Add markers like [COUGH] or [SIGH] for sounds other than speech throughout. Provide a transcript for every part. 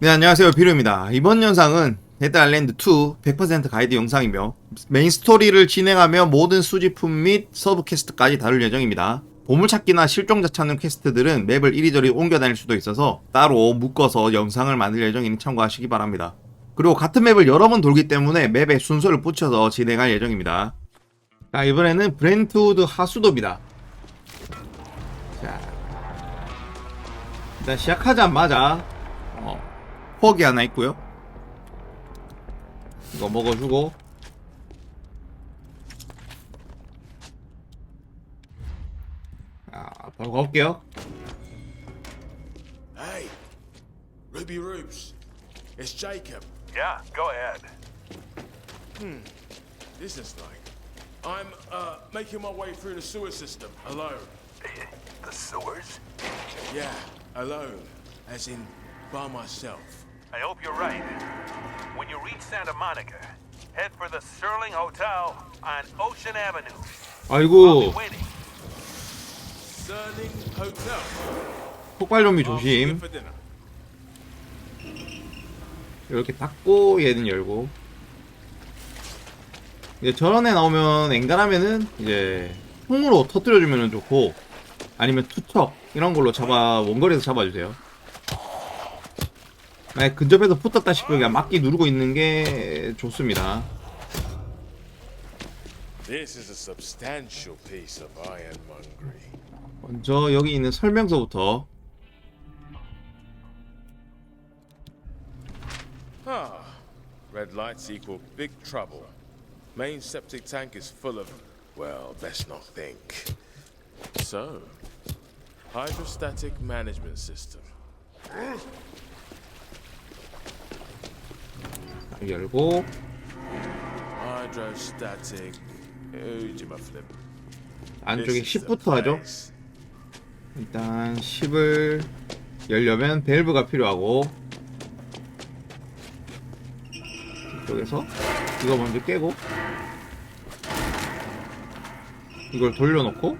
네 안녕하세요. 비루입니다. 이번 영상은 데드 아일랜드 2 100% 가이드 영상이며 메인 스토리를 진행하며 모든 수집품 및 서브 퀘스트까지 다룰 예정입니다. 보물찾기나 실종자 찾는 퀘스트들은 맵을 이리저리 옮겨 다닐 수도 있어서 따로 묶어서 영상을 만들 예정이니 참고하시기 바랍니다. 그리고 같은 맵을 여러 번 돌기 때문에 맵에 순서를 붙여서 진행할 예정입니다. 자 이번에는 브렌트우드 하수도입니다. 자 일단 시작하자마자 어, 퍽이 하나 있고요. 이거 먹어주고 아, 바로 가볼게요. Hey, Ruby Rubes, it's Jacob. Yeah, go ahead. This is like. I'm uh, making my way through the sewer system alone. The sewers? Yeah, alone, as in by myself. I hope you're right. When you reach Santa Monica, head for the Sterling Hotel on Ocean Avenue. I'll 아이고 be waiting. Sterling Hotel. 폭발 좀비 조심. for dinner. 이렇게 닫고 얘는 열고. 이제 저런 애 나오면 엔간하면은 이제 통으로 터뜨려주면 좋고 아니면 투척 이런 걸로 잡아 원거리에서 잡아주세요. 만약 근접해서 붙었다 싶으면 그냥 막기 누르고 있는 게 좋습니다. This is a substantial piece of ironmongery. 먼저 여기 있는 설명서부터 Ah, red lights equal big trouble. Main septic tank is full of, well, best not think. So, hydrostatic management system. 열고. 안쪽에 10부터 하죠. 일단 10을 열려면 밸브가 필요하고 이쪽에서 이거 먼저 깨고 이걸 돌려놓고.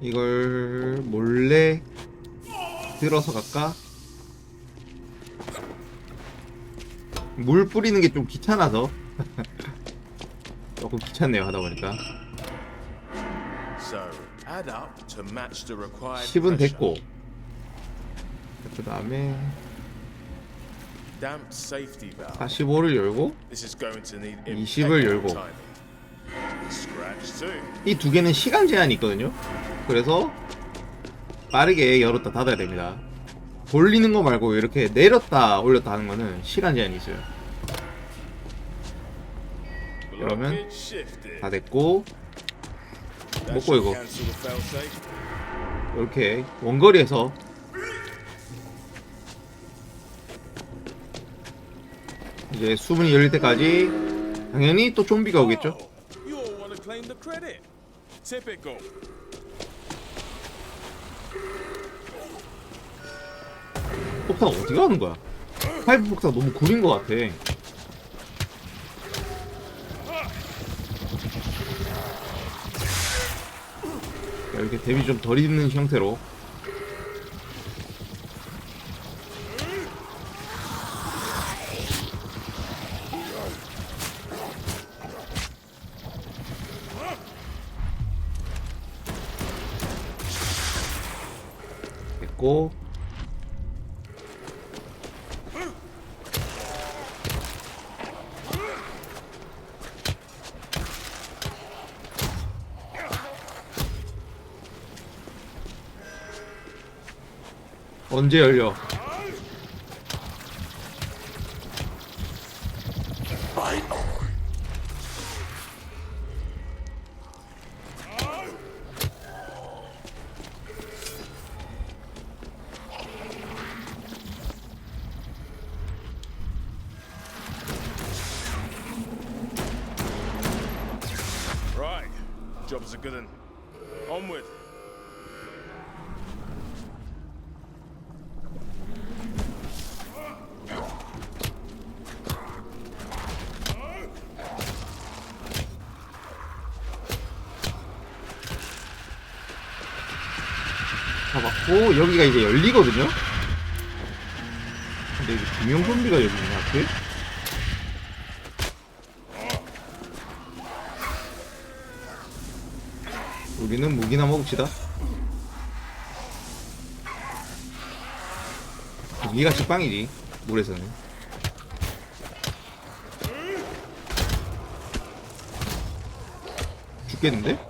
이걸 몰래 들어서 갈까? 물 뿌리는 게 좀 귀찮아서 조금 귀찮네요 하다 보니까 So, add up to match the required 10은 pressure. 됐고 그 다음에 Damp safety valve. 45를 열고 This is going to need 20을 impeccable 열고. 이 두 개는 시간 제한이 있거든요. 그래서 빠르게 열었다 닫아야 됩니다. 돌리는 거 말고 이렇게 내렸다 올렸다 하는 거는 시간 제한이 있어요. 그러면. 다 됐고 먹고 이거. 이렇게 원거리에서 이제 수분이 열릴 때까지 당연히 또 좀비가 오겠죠. 폭탄 어디 가는 거야? 파이프 폭탄 너무 구린 것 같아. 이렇게 데미 좀덜 있는 형태로 언제 열려? 잡았고 여기가 이제 열리거든요. 근데 여기 두명 좀비가 여기 있네 앞에. 우리는 무기나 먹읍시다. 무기가 식빵이지 물에서는. 죽겠는데?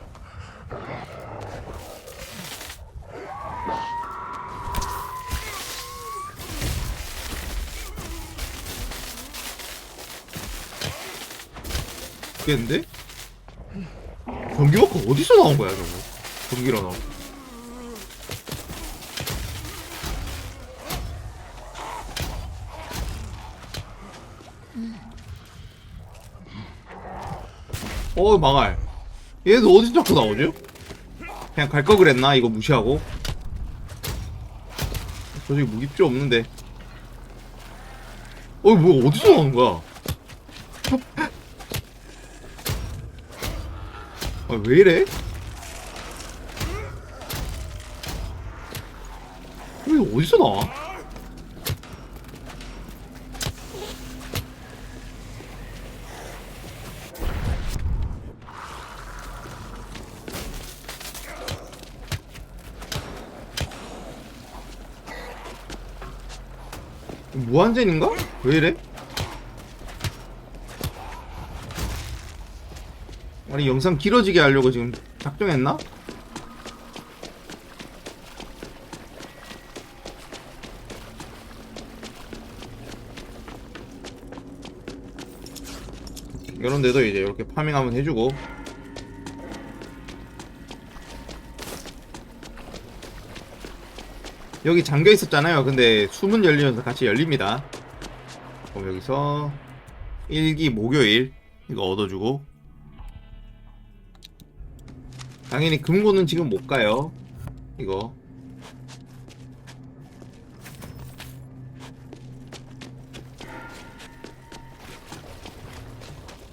죽겠는데? 전기워커 어디서 나온 거야 저거? 전기로 나온 어 망할. 얘도 어디 자꾸 나오죠? 그냥 갈 거 그랬나? 이거 무시하고? 저기 무기 필요 없는데. 어이 뭐 어디서 나오는 거야 아, 왜 이래? 이거 어디서 나와? 무한젠인가? 왜 이래? 아니 영상 길어지게 하려고 지금 작정했나? 이런 데도 이제 이렇게 파밍 한번 해주고. 여기 잠겨 있었잖아요. 근데 수문 열리면서 같이 열립니다. 그럼 여기서 일기 목요일 이거 얻어주고 당연히 금고는 지금 못 가요. 이거.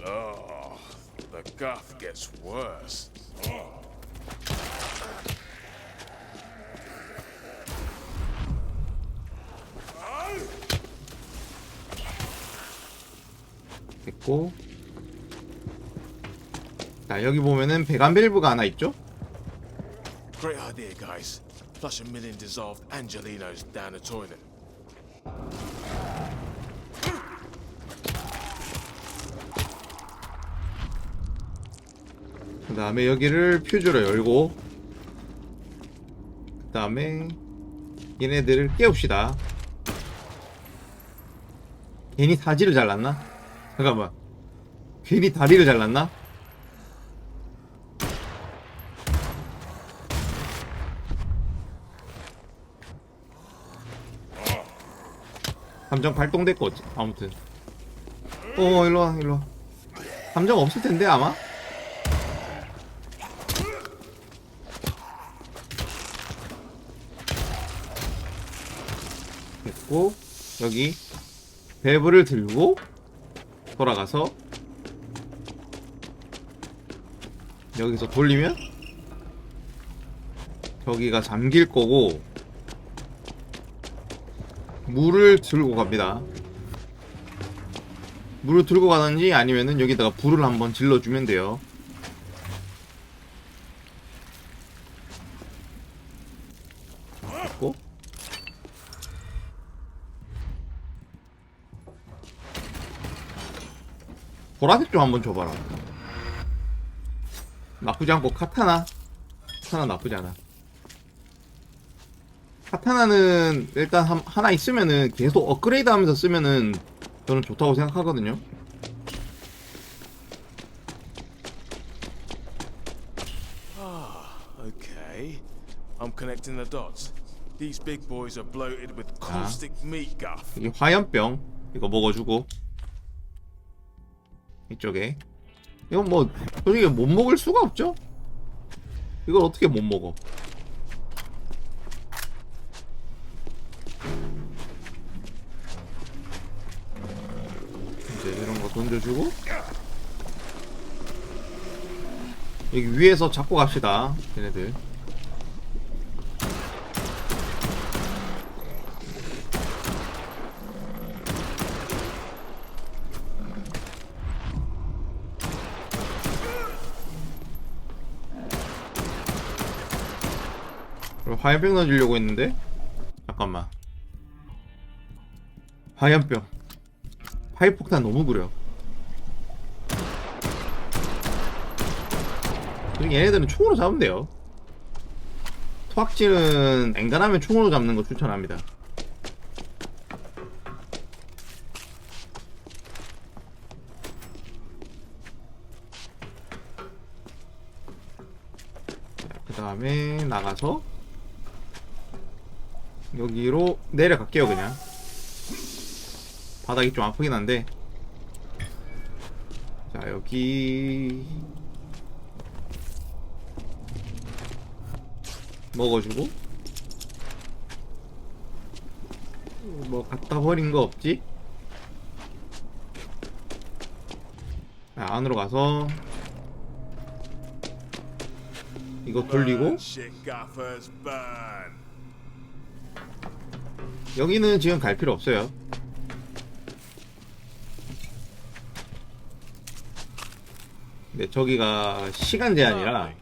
Oh. 됐고. 자, 여기 보면은 배관밸브가 하나 있죠? Great idea, guys. Flush a million dissolved Angelinos down the toilet. 그 다음에 여기를 퓨즈로 열고 그 다음에 얘네들을 깨웁시다 괜히 사지를 잘랐나? 잠깐만 괜히 다리를 잘랐나? 감정 발동됐고 아무튼 어 일로와 일로와 감정 없을 텐데 아마? 됐고 여기 밸브를 들고 돌아가서 여기서 돌리면 저기가 잠길 거고 물을 들고 갑니다 물을 들고 가든지 아니면은 여기다가 불을 한번 질러주면 돼요 됐고 보라색 좀 한번 줘봐라. 나쁘지 않고 카타나. 카타나 나쁘지 않아. 카타나는 일단 한- 하나 있으면은 계속 업그레이드 하면서 쓰면은 저는 좋다고 생각하거든요. Okay. I'm connecting the dots. These big boys are bloated with caustic meat guff. 여기 화염병 이거 먹어주고 이쪽에 이건 뭐 솔직히 못 먹을 수가 없죠? 이걸 어떻게 못 먹어? 던져주고 여기 위에서 잡고 갑시다 얘네들. 화염병 넣어주려고 했는데? 잠깐만. 화염병. 파이폭탄 너무 구려. 그리고 얘네들은 총으로 잡으면 돼요. 토악질은 엔간하면 총으로 잡는 거 추천합니다. 그 다음에 나가서 여기로 내려갈게요 그냥. 바닥이 좀 아프긴 한데. 자 여기 먹어주고 뭐 갖다 버린 거 없지? 자, 안으로 가서 이거 돌리고. 여기는 지금 갈 필요 없어요. 네, 저기가 시간 제한이라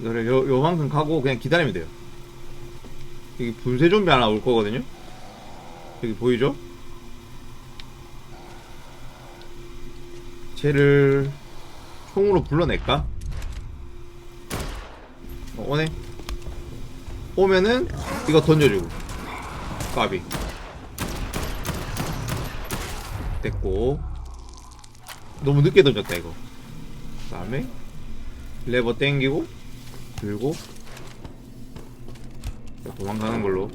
이거를 요, 요만큼 가고 그냥 기다리면 돼요. 여기 분쇄 좀비 하나 올 거거든요. 여기 보이죠? 쟤를 총으로 불러낼까? 어, 오네. 오면은 이거 던져주고 까비 됐고 너무 늦게 던졌다 이거 그 다음에 레버 땡기고 들고 도망가는 걸로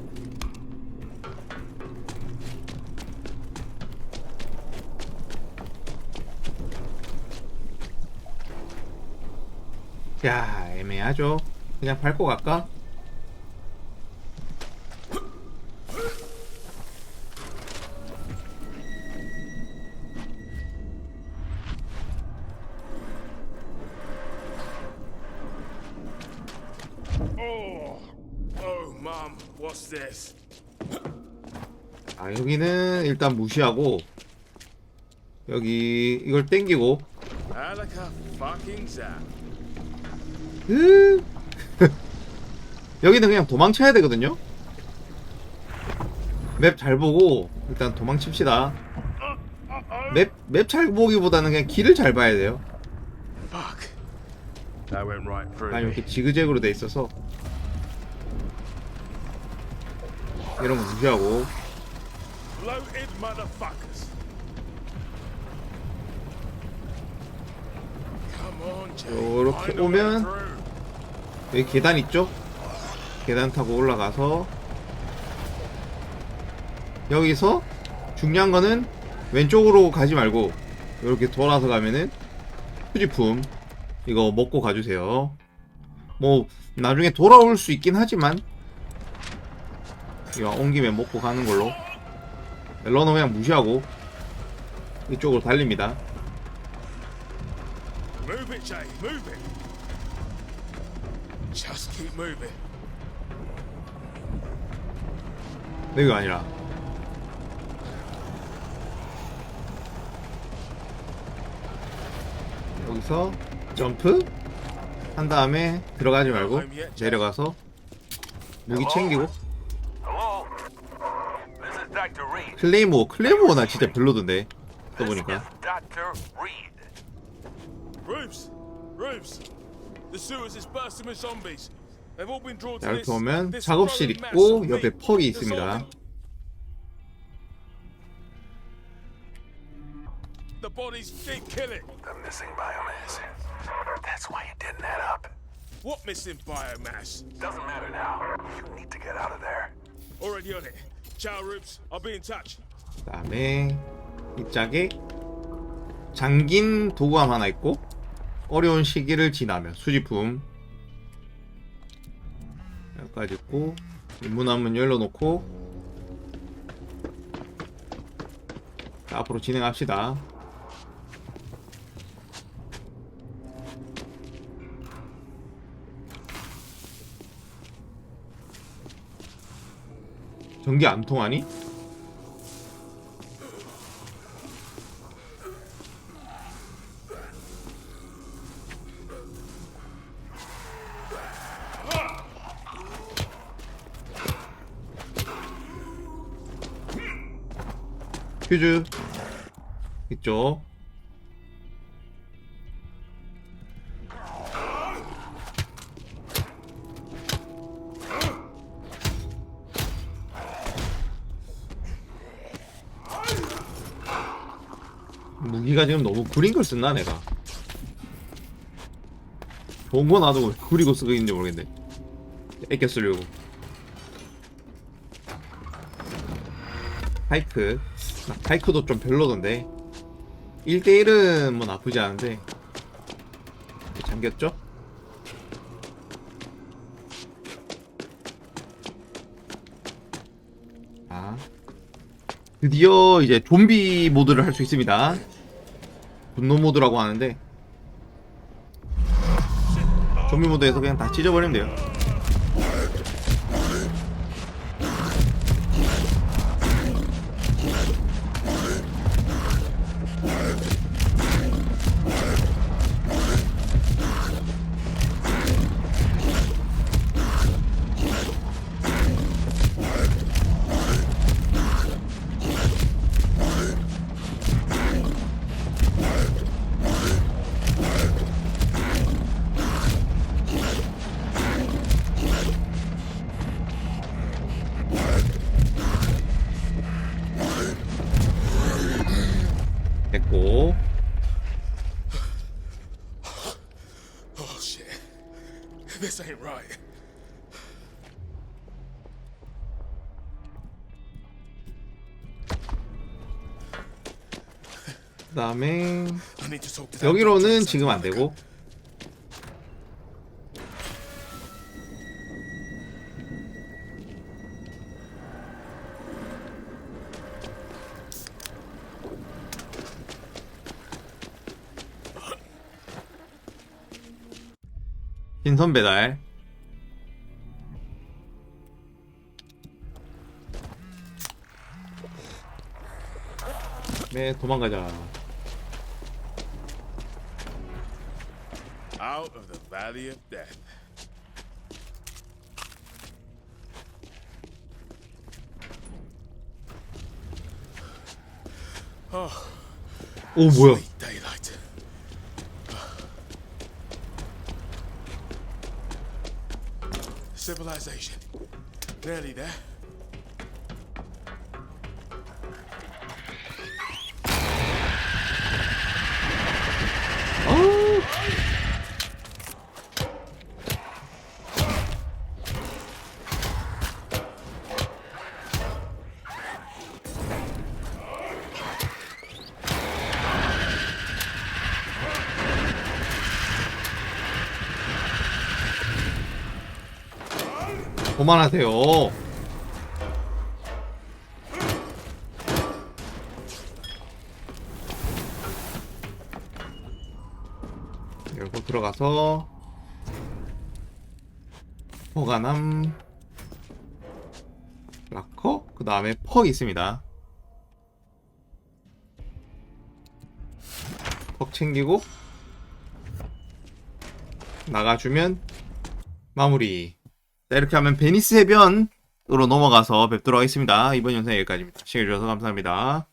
야 애매하죠 그냥 밟고 갈까? 여기는 일단 무시하고 여기 이걸 땡기고. [LAUGHS] 여기는 그냥 도망쳐야 되거든요? 맵 잘 보고 일단 도망칩시다. 맵 맵 잘 보기보다는 그냥 길을 잘 봐야 돼요. 아니. 이렇게 지그재그로 돼 있어서. 이런 거 무시하고 Bloated motherfuckers. Come on, Jay. 요렇게 Find a way 오면 through. 여기 계단 있죠? 계단 타고 올라가서 여기서 중요한 거는 왼쪽으로 가지 말고 이렇게 돌아서 가면은 수지품 이거 먹고 가주세요. 뭐 나중에 돌아올 수 있긴 하지만 이거 온 김에 먹고 가는 걸로 러너 그냥 무시하고 이쪽으로 달립니다. Move it, Jay. Move it. Just keep moving. 여기가 아니라 여기서 점프 한 다음에 들어가지 말고 내려가서 무기 챙기고 클레이모 클레이모 나 진짜 별로던데 또 보니까 자. 이렇게 오면 this 작업실 있고 옆에. 퍽이 있습니다 The bodies did kill it. The missing biomass. That's why you didn't head up. What missing biomass? Doesn't matter now. You need to get out of there. Already on it. Ciao, Roofs. I'll be in touch. 그 다음에 이 짝에 잠긴 도구함 하나 있고 어려운 시기를 지나며 수집품 여기까지 있고 문 한번 열어놓고 자, 앞으로 진행합시다 전기 안 통하니? 퓨즈 있죠 무기가 지금 너무 구린 걸 쓴나 내가? 좋은 거 놔두고 왜 구리고 쓰고 있는지 모르겠네. 애껴 쓰려고. 파이크. 나 파이크도 좀 별로던데. 1대1은 뭐 나쁘지 않은데. 잠겼죠? 아. 드디어 이제 좀비 모드를 할 수 있습니다 분노 모드라고 하는데 좀비 모드에서 그냥 다 찢어버리면 돼요 right. 그 다음에 I need to talk to that 여기로는 지금 안 되고 신선 배달 네 도망가자 Out of the valley of death. 오 뭐야 Sweet daylight. Civilization. Nearly there. 그만하세요. 열고 들어가서 포가남 라커 그 다음에 퍽 있습니다. 퍽 챙기고 나가주면 마무리. 자, 이렇게 하면 베니스 해변으로 넘어가서 뵙도록 하겠습니다. 이번 영상 여기까지입니다. 시청해주셔서 감사합니다.